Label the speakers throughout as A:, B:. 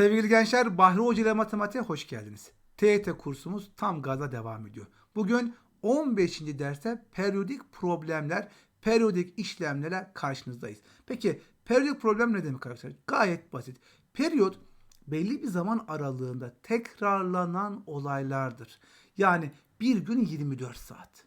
A: Sevgili gençler, Bahri Hoca ile matematiğe hoş geldiniz. TET kursumuz tam gaza devam ediyor. Bugün 15. derste periyodik problemler, periyodik işlemlere karşınızdayız. Peki periyodik problem ne demek arkadaşlar? Gayet basit. Periyot belli bir zaman aralığında tekrarlanan olaylardır. Yani bir gün 24 saat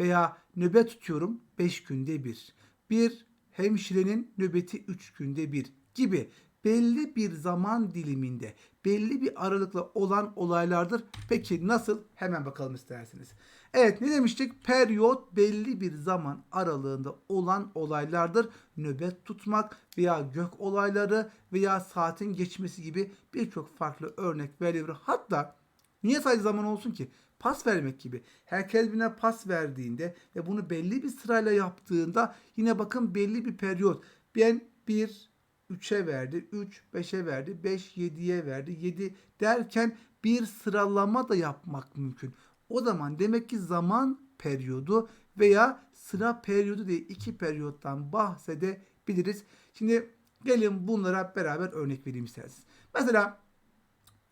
A: veya nöbet tutuyorum 5 günde bir. Bir hemşirenin nöbeti 3 günde bir gibi belli bir zaman diliminde belli bir aralıkla olan olaylardır. Peki nasıl? Hemen bakalım isterseniz. Evet ne demiştik? Periyot belli bir zaman aralığında olan olaylardır. Nöbet tutmak veya gök olayları veya saatin geçmesi gibi birçok farklı örnek verilebilir. Hatta Niye sadece zaman olsun ki? Pas vermek gibi. Herkes birine pas verdiğinde ve bunu belli bir sırayla yaptığında yine bakın belli bir periyot. Ben 1 3'e verdi, 3 5'e verdi, 5 7'ye verdi, 7 derken bir sıralama da yapmak mümkün. O zaman demek ki zaman periyodu veya sıra periyodu diye iki periyottan bahsedebiliriz. Şimdi gelin bunlara beraber örnek vereyim isterseniz. Mesela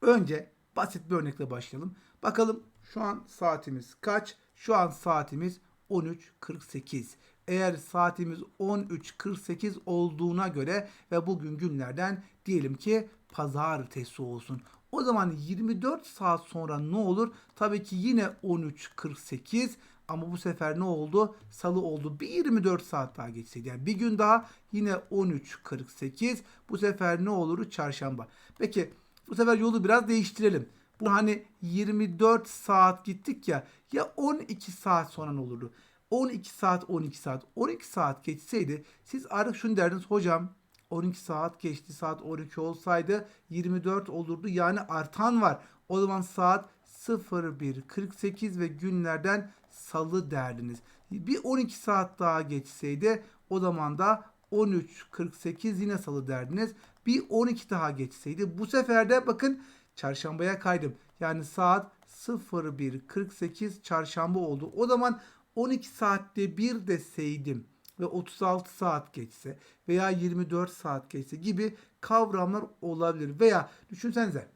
A: Önce basit bir örnekle başlayalım. Bakalım şu an saatimiz kaç? Şu an saatimiz 13.48. Eğer saatimiz 13.48 olduğuna göre ve bugün günlerden diyelim ki pazartesi olsun. O zaman 24 saat sonra ne olur? Tabii ki yine 13.48 ama bu sefer ne oldu? Salı oldu. Bir 24 saat daha geçseydi. Yani bir gün daha yine 13.48. Bu sefer ne olur? Çarşamba. Peki bu sefer yolu biraz değiştirelim. Bu hani 24 saat gittik ya ya 12 saat sonra ne olurdu? 12 saat 12 saat 12 saat geçseydi siz artık şunu derdiniz hocam 12 saat geçti saat 12 olsaydı 24 olurdu yani artan var. O zaman saat 01.48 ve günlerden salı derdiniz. Bir 12 saat daha geçseydi o zaman da 13.48 yine salı derdiniz. Bir 12 daha geçseydi bu sefer de bakın çarşambaya kaydım. Yani saat 01.48 çarşamba oldu. O zaman 12 saatte bir deseydim ve 36 saat geçse veya 24 saat geçse gibi kavramlar olabilir. Veya düşünsenize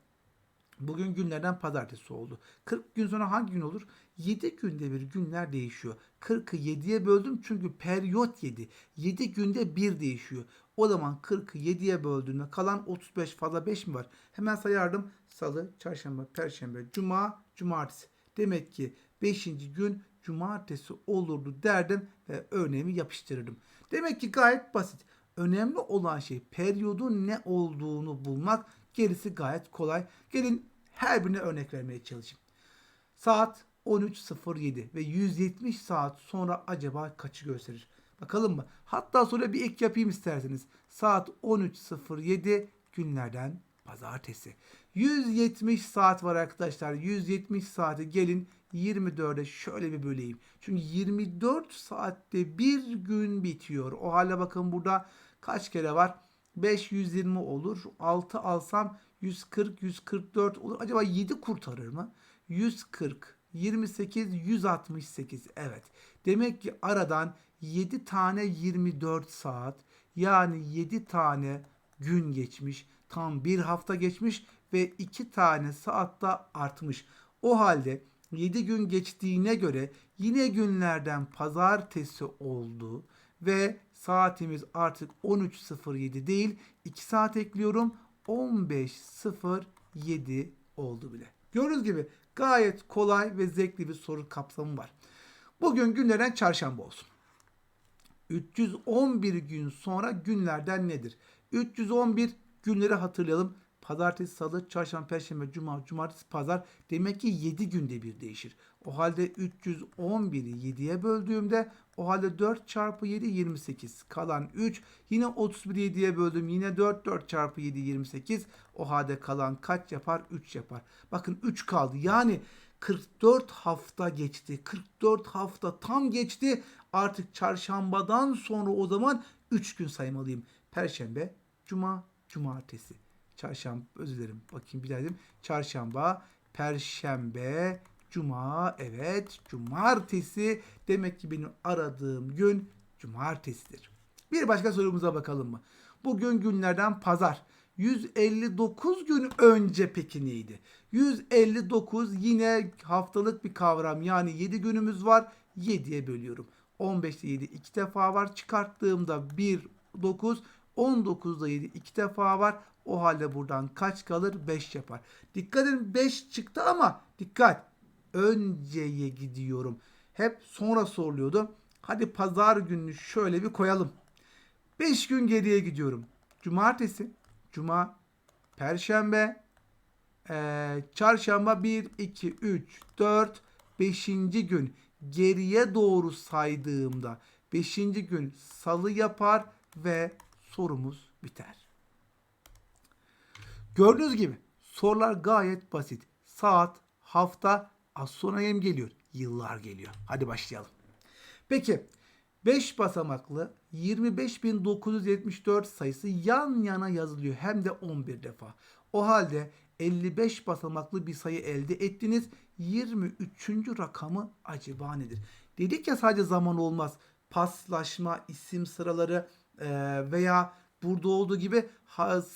A: Bugün günlerden pazartesi oldu. 40 gün sonra hangi gün olur? 7 günde bir günler değişiyor. 40'ı 7'ye böldüm çünkü periyot 7. 7 günde bir değişiyor. O zaman 40'ı 7'ye böldüğümde kalan 35 fazla 5 mi var? Hemen sayardım. Salı, çarşamba, perşembe, cuma, cumartesi. Demek ki 5. gün cumartesi olurdu derdim ve örneğimi yapıştırırdım. Demek ki gayet basit. Önemli olan şey periyodun ne olduğunu bulmak. Gerisi gayet kolay. Gelin her birine örnek vermeye çalışayım. Saat 13.07 ve 170 saat sonra acaba kaçı gösterir? Bakalım mı? Hatta sonra bir ek yapayım isterseniz. Saat 13.07 günlerden pazartesi. 170 saat var arkadaşlar. 170 saati gelin 24'e şöyle bir böleyim. Çünkü 24 saatte bir gün bitiyor. O halde bakın burada kaç kere var? 5 120 olur. 6 alsam 140 144 olur. Acaba 7 kurtarır mı? 140 28 168 evet. Demek ki aradan 7 tane 24 saat yani 7 tane gün geçmiş. Tam bir hafta geçmiş ve 2 tane saatta artmış. O halde 7 gün geçtiğine göre yine günlerden pazartesi oldu ve saatimiz artık 13.07 değil 2 saat ekliyorum 15.07 oldu bile. Gördüğünüz gibi gayet kolay ve zevkli bir soru kapsamı var. Bugün günlerden çarşamba olsun. 311 gün sonra günlerden nedir? 311 günleri hatırlayalım. Pazartesi, salı, çarşamba, perşembe, cuma, cumartesi, pazar. Demek ki 7 günde bir değişir. O halde 311'i 7'ye böldüğümde o halde 4 çarpı 7 28. Kalan 3. Yine 31'i 7'ye böldüm. Yine 4. 4 çarpı 7 28. O halde kalan kaç yapar? 3 yapar. Bakın 3 kaldı. Yani 44 hafta geçti. 44 hafta tam geçti. Artık çarşambadan sonra o zaman 3 gün saymalıyım. Perşembe, cuma, cumartesi. Çarşamba özür dilerim. Bakayım bir daha dedim. Çarşamba, perşembe, cuma, evet, cumartesi. Demek ki benim aradığım gün cumartesidir. Bir başka sorumuza bakalım mı? Bugün günlerden pazar. 159 gün önce peki neydi? 159 yine haftalık bir kavram. Yani 7 günümüz var. 7'ye bölüyorum. 15'te 7 iki defa var. Çıkarttığımda 1, 9. 19'da 7 iki defa var. O halde buradan kaç kalır? 5 yapar. Dikkat edin 5 çıktı ama dikkat. Önceye gidiyorum. Hep sonra soruluyordu. Hadi pazar gününü şöyle bir koyalım. 5 gün geriye gidiyorum. Cumartesi, cuma, perşembe, eee, çarşamba 1, 2, 3, 4, 5. gün geriye doğru saydığımda 5. gün salı yapar ve sorumuz biter. Gördüğünüz gibi sorular gayet basit. Saat, hafta, az sonra geliyor. Yıllar geliyor. Hadi başlayalım. Peki 5 basamaklı 25.974 sayısı yan yana yazılıyor hem de 11 defa. O halde 55 basamaklı bir sayı elde ettiniz. 23. rakamı acaba nedir? Dedik ya sadece zaman olmaz. Paslaşma, isim sıraları eee, veya burada olduğu gibi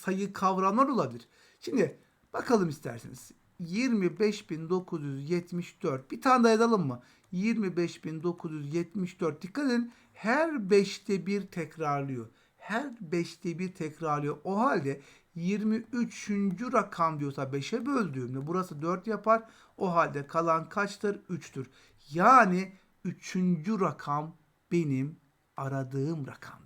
A: sayı kavramlar olabilir. Şimdi bakalım isterseniz. 25.974 bir tane daha yazalım mı? 25.974 dikkat edin her 5'te bir tekrarlıyor. Her 5'te bir tekrarlıyor. O halde 23. rakam diyorsa 5'e böldüğümde burası 4 yapar. O halde kalan kaçtır? 3'tür. Yani 3. rakam benim aradığım rakamdır.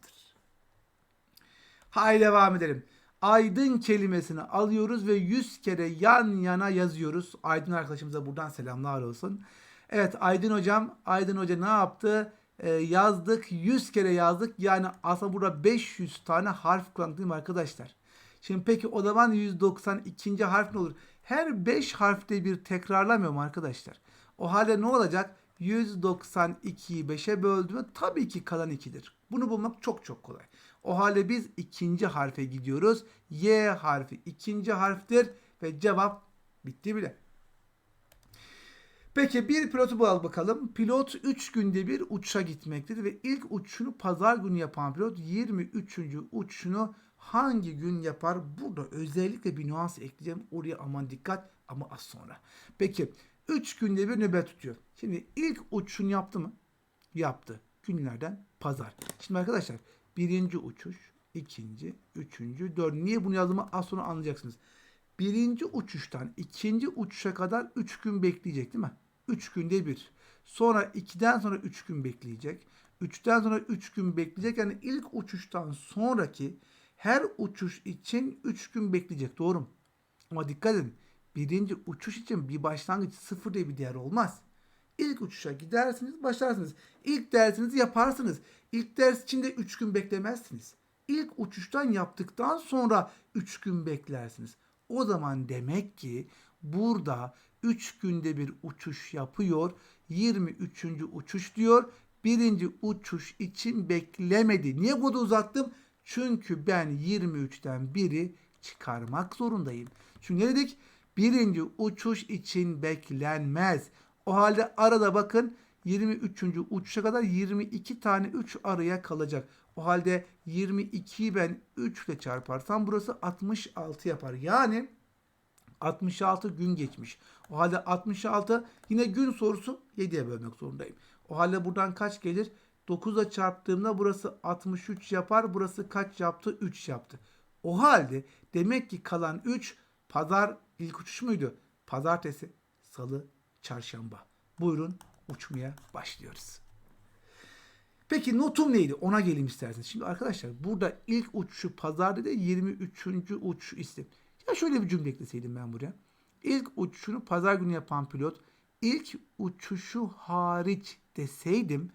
A: Haydi devam edelim. Aydın kelimesini alıyoruz ve 100 kere yan yana yazıyoruz. Aydın arkadaşımıza buradan selamlar olsun. Evet Aydın hocam, Aydın hoca ne yaptı? Ee, yazdık, 100 kere yazdık. Yani aslında burada 500 tane harf kullandık değil mi arkadaşlar? Şimdi peki o zaman 192. harf ne olur? Her 5 harfte bir tekrarlamıyor mu arkadaşlar? O halde ne olacak? 192'yi 5'e böldüğümde tabii ki kalan 2'dir. Bunu bulmak çok çok kolay. O halde biz ikinci harfe gidiyoruz. Y harfi ikinci harftir ve cevap bitti bile. Peki bir pilotu bul bakalım. Pilot 3 günde bir uçuşa gitmektedir ve ilk uçuşunu pazar günü yapan pilot 23. uçuşunu hangi gün yapar? Burada özellikle bir nüans ekleyeceğim. Oraya aman dikkat ama az sonra. Peki 3 günde bir nöbet tutuyor. Şimdi ilk uçuşunu yaptı mı? Yaptı. Günlerden pazar. Şimdi arkadaşlar birinci uçuş, ikinci, üçüncü, dördüncü. Niye bunu yazdığımı az sonra anlayacaksınız. Birinci uçuştan ikinci uçuşa kadar 3 gün bekleyecek değil mi? 3 günde bir. Sonra 2'den sonra 3 gün bekleyecek. 3'ten sonra 3 gün bekleyecek. Yani ilk uçuştan sonraki her uçuş için 3 gün bekleyecek. Doğru mu? Ama dikkat edin. Birinci uçuş için bir başlangıç sıfır diye bir değer olmaz. İlk uçuşa gidersiniz, başlarsınız. İlk dersinizi yaparsınız. İlk ders için de 3 gün beklemezsiniz. İlk uçuştan yaptıktan sonra 3 gün beklersiniz. O zaman demek ki burada 3 günde bir uçuş yapıyor. 23. uçuş diyor. Birinci uçuş için beklemedi. Niye bunu uzattım? Çünkü ben 23'ten biri çıkarmak zorundayım. Çünkü ne dedik? Birinci uçuş için beklenmez. O halde arada bakın 23. uçuşa kadar 22 tane 3 araya kalacak. O halde 22'yi ben 3 ile çarparsam burası 66 yapar. Yani 66 gün geçmiş. O halde 66 yine gün sorusu 7'ye bölmek zorundayım. O halde buradan kaç gelir? 9'a çarptığımda burası 63 yapar. Burası kaç yaptı? 3 yaptı. O halde demek ki kalan 3 pazar ilk uçuş muydu? Pazartesi, salı, çarşamba. Buyurun uçmaya başlıyoruz. Peki notum neydi? Ona geleyim isterseniz. Şimdi arkadaşlar burada ilk uçuşu pazarda da 23. uçuş istedim. Ya şöyle bir cümle ekleseydim ben buraya. İlk uçuşunu pazar günü yapan pilot ilk uçuşu hariç deseydim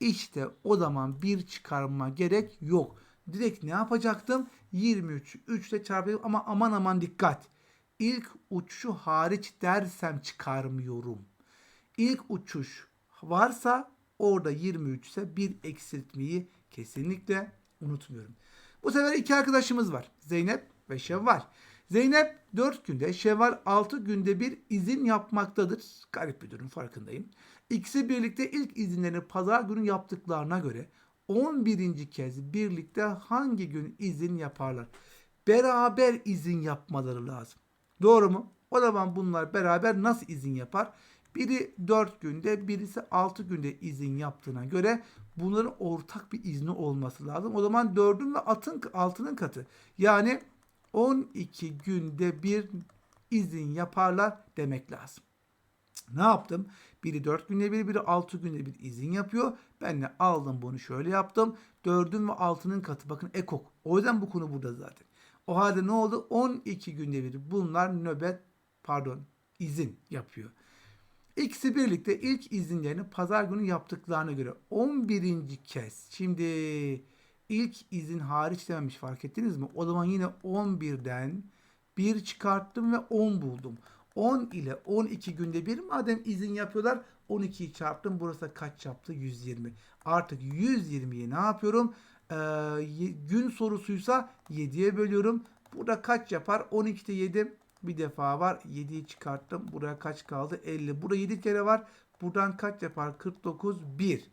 A: işte o zaman bir çıkarma gerek yok. Direkt ne yapacaktım? 23 3 ile çarpayım ama aman aman dikkat. İlk uçuşu hariç dersem çıkarmıyorum. İlk uçuş varsa orada 23 ise bir eksiltmeyi kesinlikle unutmuyorum. Bu sefer iki arkadaşımız var. Zeynep ve Şevval. Zeynep 4 günde, Şevval 6 günde bir izin yapmaktadır. Garip bir durum farkındayım. İkisi birlikte ilk izinlerini pazar günü yaptıklarına göre 11. kez birlikte hangi gün izin yaparlar? beraber izin yapmaları lazım. Doğru mu? O zaman bunlar beraber nasıl izin yapar? Biri 4 günde, birisi 6 günde izin yaptığına göre bunların ortak bir izni olması lazım. O zaman 4'ün ve 6'nın katı. Yani 12 günde bir izin yaparlar demek lazım. Ne yaptım? Biri 4 günde bir, biri 6 günde bir izin yapıyor. Ben de aldım bunu şöyle yaptım. 4'ün ve 6'nın katı. Bakın ekok. O yüzden bu konu burada zaten. O halde ne oldu? 12 günde bir bunlar nöbet pardon izin yapıyor. İkisi birlikte ilk izinlerini pazar günü yaptıklarına göre 11. kez. Şimdi ilk izin hariç dememiş fark ettiniz mi? O zaman yine 11'den 1 çıkarttım ve 10 buldum. 10 ile 12 günde bir madem izin yapıyorlar 12'yi çarptım. Burası kaç yaptı? 120. Artık 120'yi ne yapıyorum? Ee, gün sorusuysa 7'ye bölüyorum. Burada kaç yapar? 12'de 7 bir defa var. 7'yi çıkarttım. Buraya kaç kaldı? 50. Burada 7 kere var. Buradan kaç yapar? 49. 1.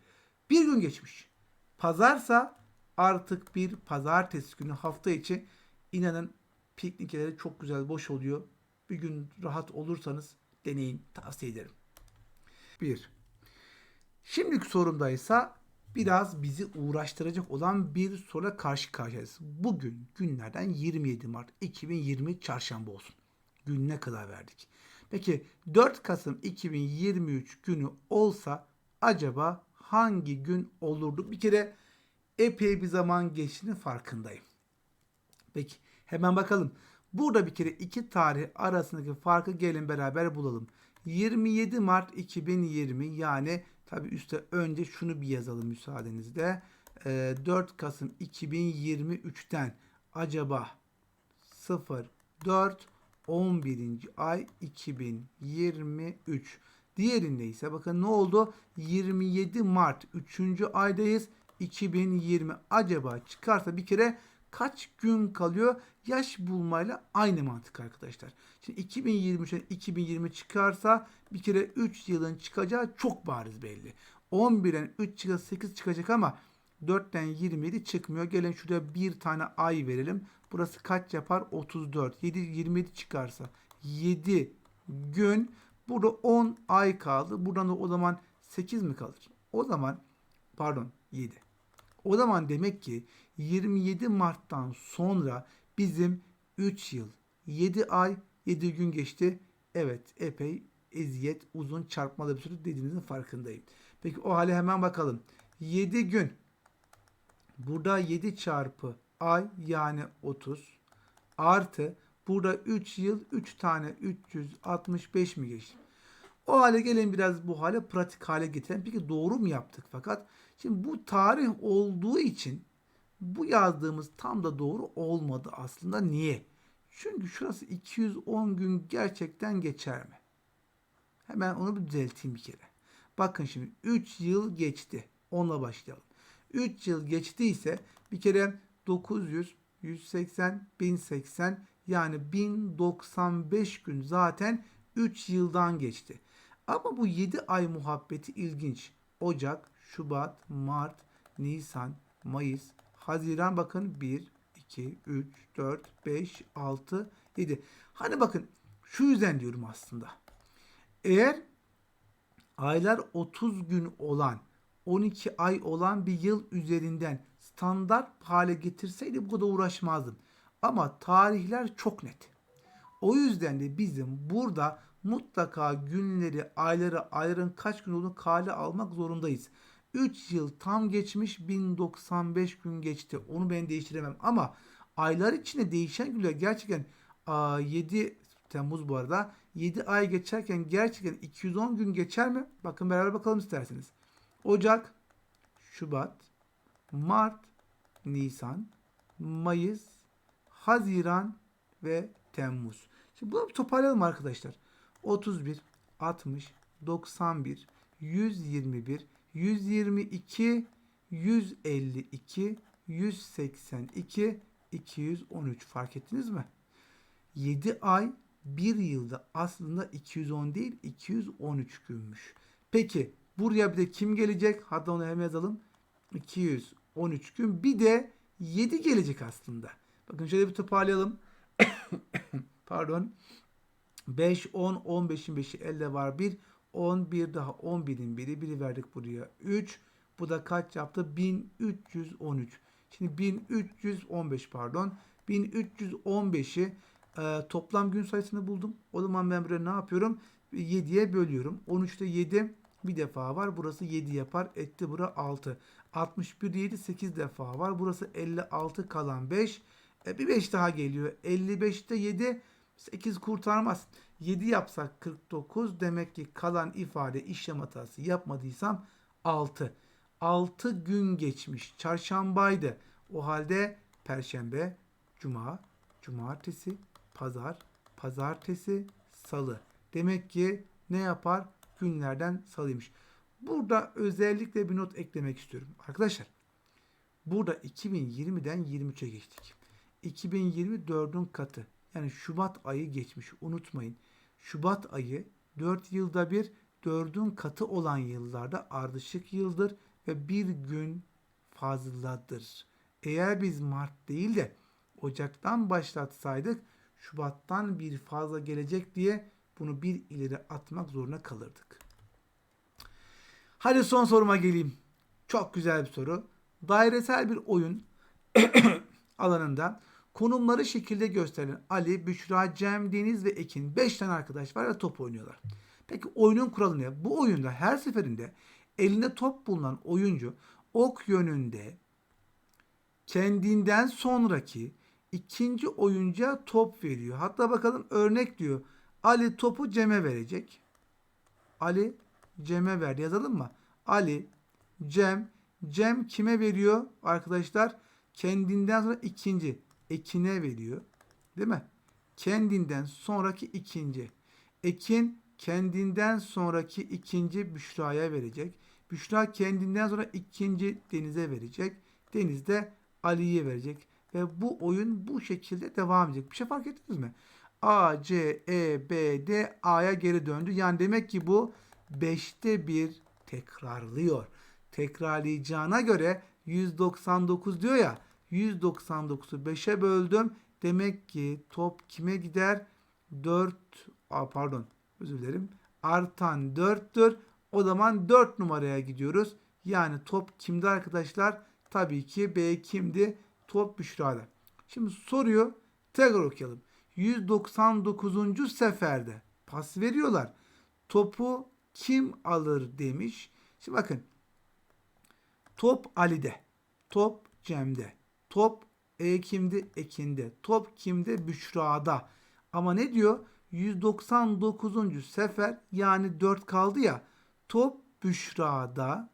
A: Bir gün geçmiş. Pazarsa artık bir pazartesi günü hafta içi inanın piknikleri çok güzel boş oluyor. Bir gün rahat olursanız deneyin tavsiye ederim. 1. Şimdiki sorumdaysa biraz bizi uğraştıracak olan bir soruyla karşı karşıyayız. Bugün günlerden 27 Mart 2020 çarşamba olsun. Gününe kadar verdik. Peki 4 Kasım 2023 günü olsa acaba hangi gün olurdu? Bir kere epey bir zaman geçtiğinin farkındayım. Peki hemen bakalım. Burada bir kere iki tarih arasındaki farkı gelin beraber bulalım. 27 Mart 2020 yani tabi üstte önce şunu bir yazalım müsaadenizle. Ee, 4 Kasım 2023'ten acaba 0 4 11. ay 2023. Diğerinde ise bakın ne oldu? 27 Mart 3. aydayız. 2020 acaba çıkarsa bir kere kaç gün kalıyor? Yaş bulmayla aynı mantık arkadaşlar. Şimdi 2023'ten 2020 çıkarsa bir kere 3 yılın çıkacağı çok bariz belli. 11'den 3 çıkacak 8 çıkacak ama 4'ten 27 çıkmıyor. Gelin şuraya bir tane ay verelim. Burası kaç yapar? 34. 7 27 çıkarsa 7 gün burada 10 ay kaldı. Buradan da o zaman 8 mi kalır? O zaman pardon 7. O zaman demek ki 27 Mart'tan sonra bizim 3 yıl 7 ay 7 gün geçti. Evet epey eziyet uzun çarpmalı bir süre dediğinizin farkındayım. Peki o hale hemen bakalım. 7 gün. Burada 7 çarpı ay yani 30 artı burada 3 yıl 3 tane 365 mi geçti? O hale gelin biraz bu hale pratik hale getirelim. Peki doğru mu yaptık fakat? Şimdi bu tarih olduğu için bu yazdığımız tam da doğru olmadı aslında. Niye? Çünkü şurası 210 gün gerçekten geçer mi? Hemen onu bir düzelteyim bir kere. Bakın şimdi 3 yıl geçti. Onunla başlayalım. 3 yıl geçtiyse bir kere 900, 180, 1080 yani 1095 gün zaten 3 yıldan geçti. Ama bu 7 ay muhabbeti ilginç. Ocak, Şubat, Mart, Nisan, Mayıs, Haziran bakın 1, 2, 3, 4, 5, 6, 7. Hani bakın şu yüzden diyorum aslında. Eğer aylar 30 gün olan 12 ay olan bir yıl üzerinden standart hale getirseydi bu kadar uğraşmazdım. Ama tarihler çok net. O yüzden de bizim burada mutlaka günleri, ayları, ayların kaç gün olduğunu kale almak zorundayız. 3 yıl tam geçmiş 1095 gün geçti. Onu ben değiştiremem ama aylar içinde değişen günler gerçekten 7 Temmuz bu arada 7 ay geçerken gerçekten 210 gün geçer mi? Bakın beraber bakalım isterseniz. Ocak, Şubat, Mart, Nisan, Mayıs, Haziran ve Temmuz. Şimdi bunu bir toparlayalım arkadaşlar. 31, 60, 91, 121, 122, 152, 182, 213 fark ettiniz mi? 7 ay bir yılda aslında 210 değil 213 günmüş. Peki buraya bir de kim gelecek? Hatta onu hem yazalım. 213 gün bir de 7 gelecek aslında. Bakın şöyle bir toparlayalım. Pardon. 5, 10, 15'in 5'i elde var 1. 10, 1 daha 11'in 1'i. 1'i verdik buraya 3. Bu da kaç yaptı? 1313. Şimdi 1315 pardon. 1315'i e, toplam gün sayısını buldum. O zaman ben buraya ne yapıyorum? 7'ye bölüyorum. 13'te 7 bir defa var. Burası 7 yapar. Etti bura 6. 61 7 8 defa var. Burası 56 kalan 5. E, bir 5 daha geliyor. 55'te 7 8 kurtarmaz. 7 yapsak 49. Demek ki kalan ifade işlem hatası yapmadıysam 6. 6 gün geçmiş. Çarşambaydı. O halde perşembe, cuma, cumartesi, pazar, pazartesi, salı. Demek ki ne yapar? Günlerden salıymış. Burada özellikle bir not eklemek istiyorum. Arkadaşlar burada 2020'den 23'e geçtik. 2024'ün katı. Yani Şubat ayı geçmiş. Unutmayın. Şubat ayı 4 yılda bir 4'ün katı olan yıllarda ardışık yıldır ve bir gün fazladır. Eğer biz Mart değil de Ocak'tan başlatsaydık Şubat'tan bir fazla gelecek diye bunu bir ileri atmak zorunda kalırdık. Hadi son soruma geleyim. Çok güzel bir soru. Dairesel bir oyun alanında konumları şekilde gösterilen Ali, Büşra, Cem, Deniz ve Ekin 5 tane arkadaş var ve top oynuyorlar. Peki oyunun kuralı ne? Bu oyunda her seferinde elinde top bulunan oyuncu ok yönünde kendinden sonraki ikinci oyuncuya top veriyor. Hatta bakalım örnek diyor. Ali topu Cem'e verecek. Ali Cem'e ver. Yazalım mı? Ali, Cem, Cem kime veriyor arkadaşlar? Kendinden sonra ikinci. Ekin'e veriyor. Değil mi? Kendinden sonraki ikinci. Ekin kendinden sonraki ikinci Büşra'ya verecek. Büşra kendinden sonra ikinci Deniz'e verecek. Deniz de Ali'ye verecek. Ve bu oyun bu şekilde devam edecek. Bir şey fark ettiniz mi? A, C, E, B, D A'ya geri döndü. Yani demek ki bu 5'te 1 tekrarlıyor. Tekrarlayacağına göre 199 diyor ya. 199'u 5'e böldüm. Demek ki top kime gider? 4 a pardon özür dilerim. Artan 4'tür. O zaman 4 numaraya gidiyoruz. Yani top kimde arkadaşlar? Tabii ki B kimdi? Top Büşra'da. Şimdi soruyu tekrar okuyalım. 199. seferde pas veriyorlar. Topu kim alır demiş. Şimdi bakın. Top Ali'de. Top Cem'de. Top E kimdi? Ekin'de. Top kimde? Büşra'da. Ama ne diyor? 199. sefer yani 4 kaldı ya. Top Büşra'da.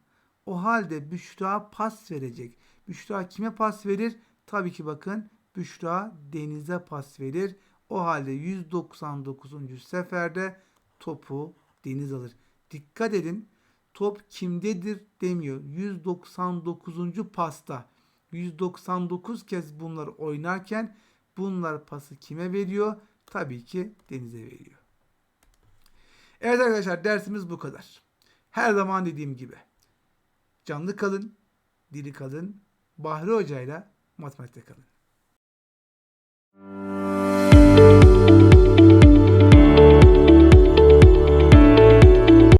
A: O halde Büşra pas verecek. Büşra kime pas verir? Tabii ki bakın Büşra Deniz'e pas verir. O halde 199. seferde topu Deniz alır. Dikkat edin top kimdedir demiyor. 199. pasta. 199 kez bunlar oynarken bunlar pası kime veriyor? Tabii ki Deniz'e veriyor. Evet arkadaşlar dersimiz bu kadar. Her zaman dediğim gibi canlı kalın, diri kalın, Bahri Hoca ile matematikte kalın.